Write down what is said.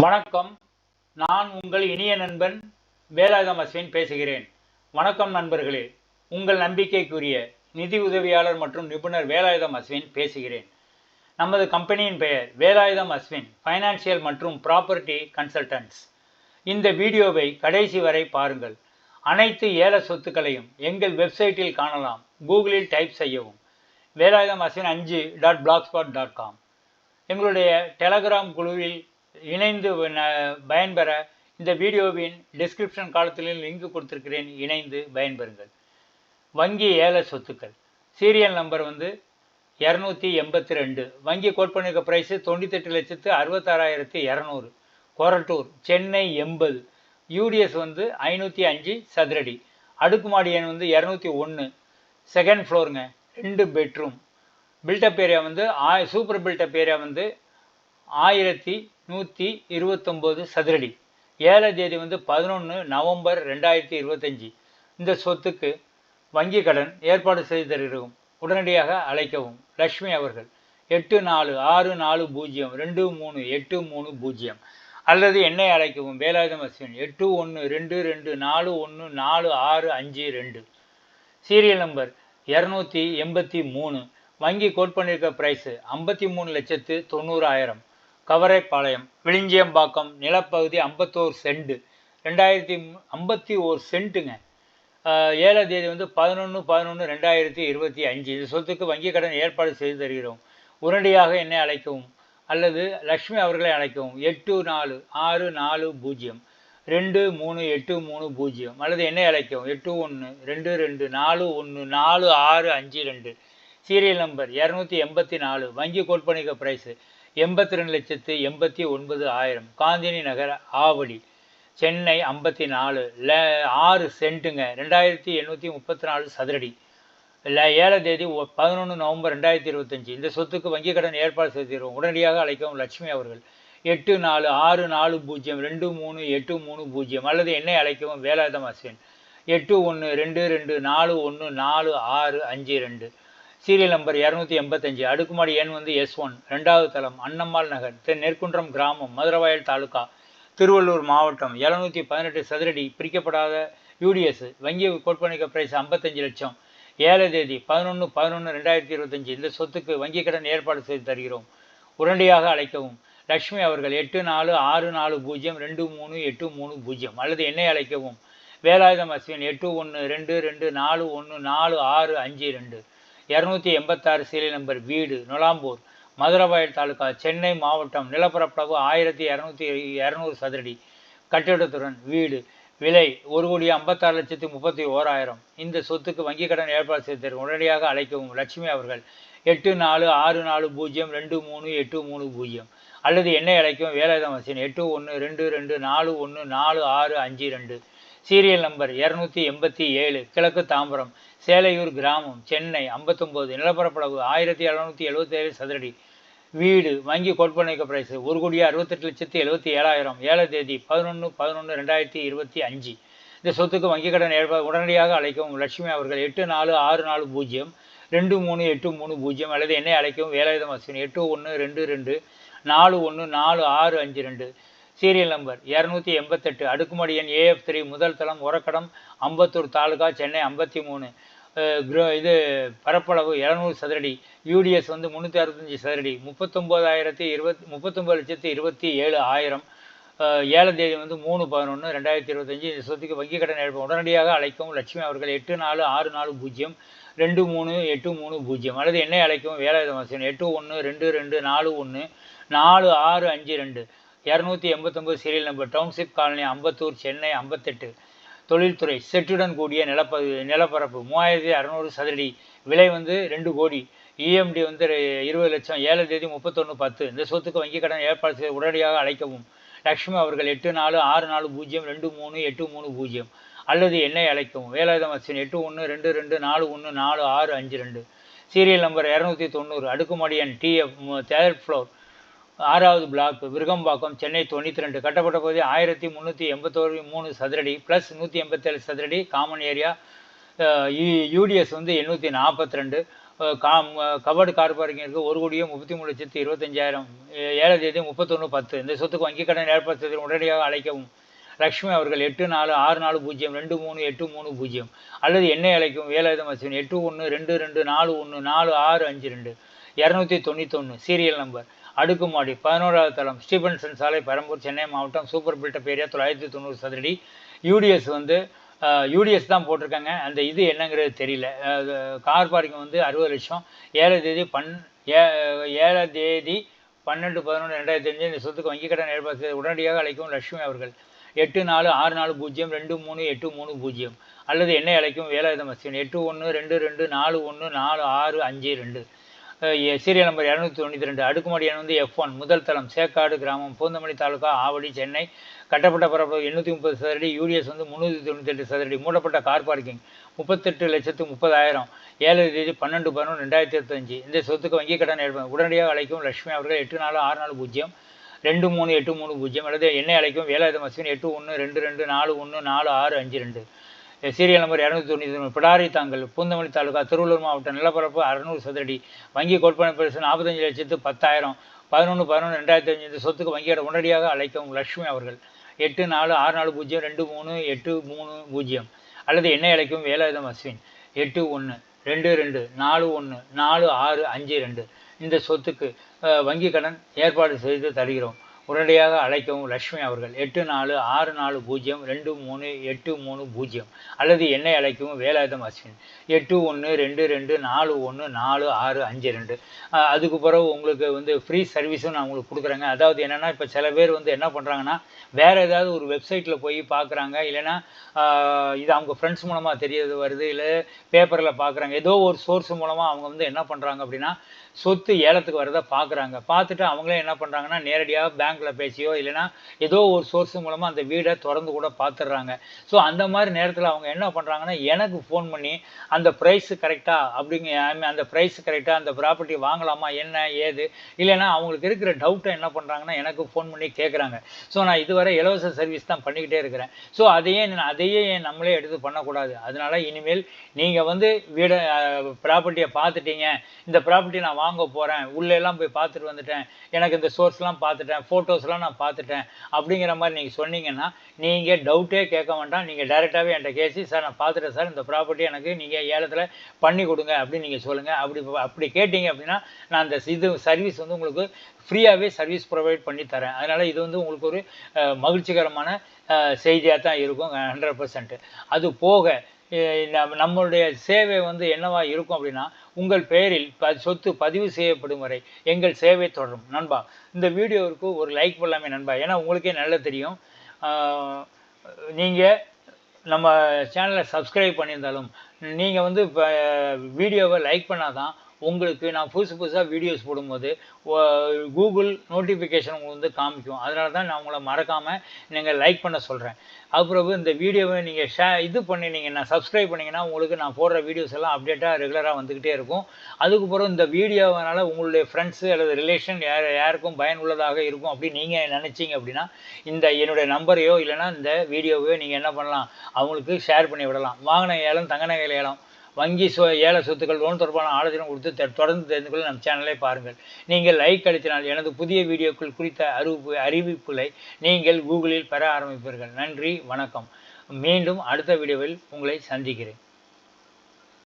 வணக்கம். நான் உங்கள் இனிய நண்பன் வேலாயுதம் அஸ்வின் பேசுகிறேன். வணக்கம் நண்பர்களே. உங்கள் நம்பிக்கைக்குரிய நிதி உதவியாளர் மற்றும் நிபுணர் வேலாயுதம் அஸ்வின் பேசுகிறேன். நமது கம்பெனியின் பெயர் வேலாயுதம் அஸ்வின் ஃபைனான்சியல் மற்றும் ப்ராப்பர்ட்டி கன்சல்டன்ட்ஸ் இந்த வீடியோவை கடைசி வரை பாருங்கள். அனைத்து ஏல சொத்துக்களையும் எங்கள் வெப்சைட்டில் காணலாம். கூகுளில் டைப் செய்யவும். வேலாயுதம் அஸ்வின் அஞ்சு dot black spot dot com எங்களுடைய டெலகிராம் குழுவில் இணைந்து பயன்பெற இந்த வீடியோவின் டிஸ்கிரிப்ஷன் காலத்தில் லிங்க் கொடுத்துருக்கிறேன். இணைந்து பயன்பெறுங்கள். வங்கி ஏல சொத்துக்கள். சீரியல் நம்பர் வந்து இரநூத்தி எண்பத்தி ரெண்டு. வங்கி கோட் பண்ணிருக்க ப்ரைஸு தொண்ணூத்தெட்டு லட்சத்து அறுபத்தாறாயிரத்தி இரநூறு. கொரட்டூர் சென்னை எண்பது. யூடிஎஸ் வந்து ஐநூற்றி அஞ்சு சதுரடி. அடுக்குமாடி எண் வந்து இரநூத்தி ஒன்று செகண்ட் ஃப்ளோருங்க ரெண்டு பெட்ரூம் பில்டப் ஏரியா வந்து ஆ சூப்பர் பில்டப் ஏரியா வந்து ஆயிரத்தி நூற்றி இருபத்தொம்போது சதுரடி. ஏழாம் தேதி வந்து பதினொன்று நவம்பர் ரெண்டாயிரத்தி இருபத்தஞ்சி. இந்த சொத்துக்கு வங்கி கடன் ஏற்பாடு செய்து தருகிறோம். உடனடியாக அழைக்கவும். லக்ஷ்மி அவர்கள் எட்டு நாலு ஆறு நாலு பூஜ்ஜியம் ரெண்டு மூணு எட்டு மூணு பூஜ்ஜியம். அல்லது என்னை அழைக்கவும். வேலாயுதம் அஸ்வின் எட்டு ஒன்று ரெண்டு ரெண்டு நாலு ஒன்று நாலு ஆறு அஞ்சு ரெண்டு. சீரியல் நம்பர் இரநூத்தி எண்பத்தி மூணு. வங்கி கோட் பண்ணியிருக்க ப்ரைஸு ஐம்பத்தி மூணு லட்சத்து தொண்ணூறாயிரம். கவரைப்பாளையம் விளிஞ்சியம்பாக்கம் நிலப்பகுதி ஐம்பத்தோரு சென்ட். ரெண்டாயிரத்தி ஐம்பத்தி ஓர் சென்ட்டுங்க ஏழாம் தேதி வந்து பதினொன்று பதினொன்று ரெண்டாயிரத்தி இருபத்தி அஞ்சு. இந்த சொத்துக்கு வங்கிக் கடன் ஏற்பாடு செய்து தருகிறோம். உடனடியாக என்னை அழைக்கவும் அல்லது லக்ஷ்மி அவர்களை அழைக்கவும். எட்டு நாலு ஆறு நாலு பூஜ்ஜியம். ரெண்டு மூணு எட்டு மூணு பூஜ்ஜியம். அல்லது என்னை அழைக்கவும். எட்டு ஒன்று ரெண்டு ரெண்டு நாலு ஒன்று நாலு ஆறு அஞ்சு ரெண்டு. சீரியல் நம்பர் இரநூத்தி எண்பத்தி நாலு. வங்கி கோட் ப்ரைஸு. எண்பத்தி ரெண்டு லட்சத்து எண்பத்தி ஒன்பது ஆயிரம். காந்தினி நகர் ஆவடி சென்னை ஐம்பத்தி நாலு ல ஆறு சென்ட்டுங்க. ரெண்டாயிரத்தி எண்ணூற்றி முப்பத்தி நாலு சதுரடி. இல்லை ஏழாம் தேதி பதினொன்று நவம்பர் ரெண்டாயிரத்தி இருபத்தஞ்சி. இந்த சொத்துக்கு வங்கிக் கடன் ஏற்பாடு செய்திருவோம் உடனடியாக அழைக்கவும் லட்சுமி அவர்கள். எட்டு நாலு ஆறு நாலு பூஜ்ஜியம் ரெண்டு மூணு எட்டு மூணு பூஜ்ஜியம் அல்லது என்னை அழைக்கவும் வேலாயுதம் அஸ்வின். எட்டு ஒன்று ரெண்டு ரெண்டு நாலு ஒன்று நாலு ஆறு அஞ்சு ரெண்டு. சீரியல் நம்பர் இரநூத்தி எண்பத்தஞ்சு. அடுக்குமாடி எண் வந்து எஸ் ஒன்? ரெண்டாவது தளம் அன்னம்மாள் நகர் தென் நெற்குன்றம் கிராமம் மதுரவாயல் தாலுகா திருவள்ளூர் மாவட்டம் எழுநூற்றி பதினெட்டு சதுரடி பிரிக்கப்படாத யூடிஎஸ் வங்கி கோட்பணிக்க பிரைஸ் ஐம்பத்தஞ்சு லட்சம். ஏழு தேதி பதினொன்று பதினொன்று ரெண்டாயிரத்தி இருபத்தஞ்சு. இந்த சொத்துக்கு வங்கிக் கடன் ஏற்பாடு செய்து தருகிறோம். உடனடியாக அழைக்கவும். லக்ஷ்மி அவர்கள் எட்டு நாலு ஆறு நாலு பூஜ்ஜியம் ரெண்டு மூணு எட்டு மூணு பூஜ்ஜியம். அல்லது என்னை அழைக்கவும். வேலாயுதம் அஸ்வின் எட்டு ஒன்று ரெண்டு ரெண்டு நாலு ஒன்று நாலு ஆறு அஞ்சு ரெண்டு. இரநூத்தி எண்பத்தாறு சீலை நம்பர் வீடு நொலாம்பூர் மதுரவாயல் தாலுகா சென்னை மாவட்டம் நிலப்பரப்பளவு ஆயிரத்தி இரநூத்தி இரநூறு சதுரடி. கட்டிடத்துடன் வீடு விலை ஒரு கோடி ஐம்பத்தாறு லட்சத்தி முப்பத்தி ஓராயிரம். இந்த சொத்துக்கு வங்கிக் கடன் ஏற்பாடு செய்து உடனடியாக அழைக்கவும் லட்சுமி அவர்கள் எட்டு நாலு ஆறு நாலு பூஜ்ஜியம் ரெண்டு மூணு எட்டு மூணு பூஜ்ஜியம். அல்லது என்னை அழைக்கும் வேலாயுதம் வசன் எட்டு ஒன்று ரெண்டு ரெண்டு நாலு ஒன்று நாலு ஆறு அஞ்சு ரெண்டு. சீரியல் நம்பர் இரநூத்தி எண்பத்தி ஏழு கிழக்கு தாம்பரம் சேலையூர் கிராமம் சென்னை ஐம்பத்தொம்போது நிலப்பரப்பளவு ஆயிரத்தி எழுநூற்றி எழுபத்தேழு சதுரடி. வீடு வங்கி கோட்பணிக்க பிரைஸ் ஒரு கோடியே அறுபத்தெட்டு லட்சத்தி எழுபத்தி ஏழாயிரம் ஏழை தேதி பதினொன்று பதினொன்று ரெண்டாயிரத்தி இருபத்தி அஞ்சு. இந்த சொத்துக்கு வங்கிக் கடன் ஏற்ப உடனடியாக அழைக்கவும் லட்சுமி அவர்கள் எட்டு நாலு ஆறு நாலு பூஜ்ஜியம் ரெண்டு மூணு எட்டு மூணு பூஜ்ஜியம் அல்லது என்னை அழைக்கவும் வேலாயுதம் அஸ்வின் எட்டு ஒன்று ரெண்டு ரெண்டு நாலு ஒன்று நாலு ஆறு அஞ்சு ரெண்டு. சீரியல் நம்பர் இரநூத்தி எண்பத்தெட்டு. அடுக்குமாடி எண் ஏஎஃப் த்ரீ முதல் தளம் உரக்கடம் அம்பத்தூர் தாலுகா சென்னை ஐம்பத்தி மூணு. க்ரோ இது பரப்பளவு இரநூறு சதுரடி. யூடிஎஸ் வந்து முந்நூற்றி அறுபத்தஞ்சி சதுரடி. முப்பத்தொம்போதாயிரத்தி இருபத்தி முப்பத்தொம்போது லட்சத்தி இருபத்தி ஏழு ஆயிரம். அஹ் ஏழாம் தேதி வந்து மூணு பதினொன்று ரெண்டாயிரத்தி இருபத்தஞ்சி. இந்த சொத்துக்கு வங்கி கடன் எடுப்போம் உடனடியாக அழைக்கவும் லட்சுமி அவர்கள் எட்டு நாலு ஆறு நாலு பூஜ்ஜியம் ரெண்டு மூணு எட்டு மூணு பூஜ்ஜியம். அல்லது என்னை அழைக்கவும் வேலாயுதம் வாசன் எட்டு ஒன்று ரெண்டு ரெண்டு நாலு ஒன்று நாலு ஆறு அஞ்சு ரெண்டு. இரநூத்தி எண்பத்தொம்பது serial number township colony Ambattur Chennai ஐம்பத்தெட்டு தொழில்துறை செட்டுடன் கூடிய நிலப்ப நிலப்பரப்பு மூவாயிரத்தி அறநூறு சதுரடி. விலை வந்து ரெண்டு கோடி. இஎம்டி வந்து இருபது லட்சம். ஏழு தேதி முப்பத்தொன்று பத்து. இந்த சொத்துக்கு வங்கி கடன் ஏற்பாடு செய்து உடனடியாக அழைக்கவும். லக்ஷ்மி அவர்கள் எட்டு நாலு ஆறு நாலு பூஜ்ஜியம் ரெண்டு மூணு எட்டு மூணு பூஜ்ஜியம். அல்லது என்னை அழைக்கவும். வேலாயுதம் அஸ்வின் எட்டு ஒன்று ரெண்டு ரெண்டு நாலு ஒன்று நாலு ஆறு அஞ்சு ரெண்டு. சீரியல் நம்பர் இரநூத்தி தொண்ணூறு. அடுக்குமாடி எண் டிஎஃப் தேர்ட் ஃப்ளோர் ஆறாவது பிளாக் விருகம்பாக்கம் சென்னை தொண்ணூற்றி ரெண்டு. கட்டப்பட்ட பகுதி ஆயிரத்தி முந்நூற்றி எண்பத்தோரு மூணு சதுரடி ப்ளஸ் நூற்றி எண்பத்தேழு சதுரடி காமன் ஏரியா யூடிஎஸ் வந்து எண்ணூற்றி நாற்பத்தி ரெண்டு கா கவர்டு கார் பார்க்கிங் இருக்குது ஒரு கோடியே முப்பத்தி மூணு லட்சத்து இருபத்தஞ்சாயிரம். ஏ- ஏழாம் தேதி முப்பத்தொன்று பத்து. இந்த சொத்துக்கு வங்கிக் கடன் ஏற்படுத்துவதில் உடனடியாக அழைக்கவும். லக்ஷ்மி அவர்கள் எட்டு நாலு ஆறு நாலு பூஜ்ஜியம் ரெண்டு மூணு எட்டு மூணு பூஜ்ஜியம். அல்லது என்னை அழைக்கும் வேலாயுதம் அஸ்வின் எட்டு ஒன்று ரெண்டு ரெண்டு நாலு ஒன்று நாலு ஆறு அஞ்சு ரெண்டு. இரநூத்தி தொண்ணூத்தொன்று சீரியல் நம்பர் அடுக்குமாடி பதினோராவது தளம் ஸ்டீபன்சன் சாலை பெரம்பூர் சென்னை மாவட்டம் சூப்பர் பில்டப் ஏரியா தொள்ளாயிரத்தி தொண்ணூறு சதுரடி. யூடிஎஸ் வந்து யூடிஎஸ் தான் போட்டிருக்காங்க. அந்த இது என்னங்கிறது தெரியல. கார் பார்க்கிங் வந்து அறுபது லட்சம். ஏழாம் தேதி பன் ஏ ஏழாம் தேதி பன்னெண்டு பதினொன்று ரெண்டாயிரத்தி அஞ்சு இந்த சொத்துக்கு வங்கிக் கடன் ஏற்பாடு உடனடியாக அழைக்கும் லட்சுமி அவர்கள். எட்டு நாலு ஆறு நாலு பூஜ்ஜியம் ரெண்டு மூணு எட்டு மூணு பூஜ்ஜியம். அல்லது என்னை அழைக்கும் வேலாயுதம் அஸ்வின் எட்டு ஒன்று ரெண்டு ரெண்டு நாலு ஒன்று நாலு ஆறு அஞ்சு ரெண்டு. சீரியல் நம்பர் இரநூத்தி தொண்ணூற்றி ரெண்டு. அடுக்குமாடி வந்து எஃப் ஒன் முதல் தளம் சேக்காடு கிராமம் பூந்தமல்லி தாலுகா ஆவடி சென்னை. கட்டப்பட்ட பரப்பு எண்ணூற்றி முப்பது சதுரடி யூடிஎஸ் வந்து முந்நூற்றி தொண்ணூற்றி எட்டு சதுரடி. மூடப்பட்ட கார் பார்க்கிங் முப்பத்தெட்டு லட்சத்து முப்பதாயிரம். ஏழு தேதி பன்னெண்டு பதினொன்று ரெண்டாயிரத்தி இருபத்தஞ்சு. இந்த சொத்துக்கு வங்கி கடன் ஏற்படும் உடனடியாக அழைக்கும் லட்சுமி அவர்கள் எட்டு நாலு ஆறு நாலு பூஜ்ஜியம் ரெண்டு மூணு எட்டு மூணு பூஜ்ஜியம். அல்லது என்னை அழைக்கும் வேலாயுத மசின் எட்டு ஒன்று ரெண்டு ரெண்டு நாலு ஒன்று நாலு ஆறு அஞ்சு ரெண்டு. சீரியல் நம்பர் இரநூத்தி தொண்ணூற்றி மூணு பிடாரி தாங்கல் பூந்தமல்லி தாலுகா திருவள்ளூர் மாவட்டம் நிலப்பரப்பு அறுநூறு சதுரடி. வங்கி கொடுப்பனை பரிசு நாற்பத்தஞ்சு லட்சத்து பத்தாயிரம். பதினொன்று பதினொன்று ரெண்டாயிரத்தி அஞ்சு சொத்துக்கு வங்கியோட உடனடியாக அழைக்கும் லட்சுமி அவர்கள். எட்டு நாலு ஆறு நாலு பூஜ்ஜியம் ரெண்டு மூணு எட்டு மூணு பூஜ்ஜியம். அல்லது என்னை அழைக்கும் வேலாயுதம் அஸ்வின் எட்டு ஒன்று ரெண்டு ரெண்டு நாலு ஒன்று நாலு ஆறு அஞ்சு ரெண்டு. இந்த சொத்துக்கு வங்கி கடன் ஏற்பாடு செய்து தருகிறோம். உடனடியாக அழைக்கவும் லட்சுமி அவர்கள். எட்டு நாலு ஆறு நாலு பூஜ்ஜியம் ரெண்டு மூணு எட்டு மூணு பூஜ்ஜியம். அல்லது என்னை அழைக்கவும் வேலாயுதம் அஸ்வின். எட்டு ஒன்று ரெண்டு ரெண்டு நாலு ஒன்று நாலு ஆறு அஞ்சு ரெண்டு. அதுக்கு பிறகு உங்களுக்கு வந்து ஃப்ரீ சர்வீஸும் நான் உங்களுக்கு கொடுக்குறேங்க. அதாவது என்னென்னா இப்போ சில பேர் வந்து என்ன பண்ணுறாங்கன்னா வேறு ஏதாவது ஒரு வெப்சைட்டில் போய் பார்க்குறாங்க இல்லைன்னா இது அவங்க ஃப்ரெண்ட்ஸ் மூலமாக தெரியறது வருது. இல்லை பேப்பரில் பார்க்குறாங்க ஏதோ ஒரு சோர்ஸ் மூலமாக அவங்க வந்து என்ன பண்ணுறாங்க அப்படின்னா சொத்து ஏலத்துக்கு வரதை பார்க்குறாங்க. பார்த்துட்டு அவங்களே என்ன பண்ணுறாங்கன்னா நேரடியாக பேங்க்கில் பேசியோ இல்லைன்னா ஏதோ ஒரு சோர்ஸ் மூலமாக அந்த வீடை திறந்து கூட பார்த்துடுறாங்க. ஸோ அந்த மாதிரி நேரத்தில் அவங்க என்ன பண்ணுறாங்கன்னா எனக்கு ஃபோன் பண்ணி அந்த ப்ரைஸு கரெக்டாக அப்படிங்க அந்த ப்ரைஸ் கரெக்டாக அந்த ப்ராப்பர்ட்டி வாங்கலாமா என்ன ஏது இல்லைன்னா அவங்களுக்கு இருக்கிற டவுட்டை என்ன பண்ணுறாங்கன்னா எனக்கு ஃபோன் பண்ணி கேட்குறாங்க. ஸோ நான் இதுவரை இலவச சர்வீஸ் தான் பண்ணிக்கிட்டே இருக்கிறேன். ஸோ அதையே நான் அதையே நம்மளே எடுத்து பண்ணக்கூடாது. அதனால இனிமேல் நீங்கள் வந்து வீடை ப்ராப்பர்ட்டியை பார்த்துட்டீங்க. இந்த ப்ராப்பர்ட்டி நான் வாங்க போகிறேன் உள்ளெல்லாம் போய் பார்த்துட்டு வந்துட்டேன் எனக்கு இந்த சோர்ஸ்லாம் பார்த்துட்டேன் ஃபோட்டோஸ்லாம் நான் பார்த்துட்டேன் அப்படிங்கிற மாதிரி நீங்கள் சொன்னீங்கன்னா நீங்கள் டவுட்டே கேட்க வேண்டாம். நீங்கள் டைரெக்டாகவே என்கிட்ட கேசி சார் நான் பார்த்துட்டேன் சார் இந்த ப்ராப்பர்ட்டி எனக்கு நீங்கள் ஏலத்தில் பண்ணி கொடுங்க அப்படின்னு நீங்கள் சொல்லுங்கள் அப்படி அப்படி கேட்டிங்க அப்படின்னா நான் அந்த இது சர்வீஸ் வந்து உங்களுக்கு ஃப்ரீயாகவே சர்வீஸ் ப்ரொவைட் பண்ணி தரேன். அதனால் இது வந்து உங்களுக்கு ஒரு மகிழ்ச்சிகரமான செய்தியாக தான் இருக்கும் ஹண்ட்ரட் பர்சன்ட் அது போக நம்மளுடைய சேவை வந்து என்னவா இருக்கும் அப்படின்னா உங்கள் பெயரில் ப சொத்து பதிவு செய்யப்படும் வரை எங்கள் சேவை தொடரும். நண்பா இந்த வீடியோவுக்கு ஒரு லைக் பண்ணலாமே நண்பா. ஏன்னா உங்களுக்கே நல்லா தெரியும். நீங்கள் நம்ம சேனலை சப்ஸ்கிரைப் பண்ணியிருந்தாலும் நீங்கள் வந்து இப்போ வீடியோவை லைக் பண்ணாதான் உங்களுக்கு நான் புதுசு புதுசாக வீடியோஸ் போடும்போது கூகுள் நோட்டிஃபிகேஷன் உங்களுக்கு வந்து காமிக்கும். அதனால தான் நான் உங்களை மறக்காமல் நீங்கள் லைக் பண்ண சொல்கிறேன் அப்புறம் இந்த வீடியோவை நீங்கள் ஷே இது பண்ணினீங்கன்னா சப்ஸ்கிரைப் பண்ணிங்கன்னா உங்களுக்கு நான் போடுற வீடியோஸ் எல்லாம் அப்டேட்டாக ரெகுலராக வந்துக்கிட்டே இருக்கும். அதுக்கப்புறம் இந்த வீடியோவனால உங்களுடைய ஃப்ரெண்ட்ஸு அல்லது ரிலேஷன் யார் யாருக்கும் பயனுள்ளதாக இருக்கும் அப்படின்னு நீங்கள் நினச்சிங்க அப்படின்னா இந்த என்னுடைய நம்பரையோ இல்லைன்னா இந்த வீடியோவையோ நீங்கள் என்ன பண்ணலாம்? அவங்களுக்கு ஷேர் பண்ணி விடலாம். வாங்கின ஏலம் தங்க நகை ஏலம் வங்கி சொ ஏல சொத்துக்கள் லோன் தொடர்பான ஆலோசனை கொடுத்து தொடர்ந்து தெரிந்து கொள்ள நம் சேனலை பாருங்கள். நீங்கள் லைக் அளித்தினால் எனது புதிய வீடியோக்கள் குறித்த அறிவிப்பு அறிவிப்புகளை நீங்கள் கூகுளில் பெற ஆரம்பிப்பீர்கள். நன்றி வணக்கம். மீண்டும் அடுத்த வீடியோவில் உங்களை சந்திக்கிறேன்.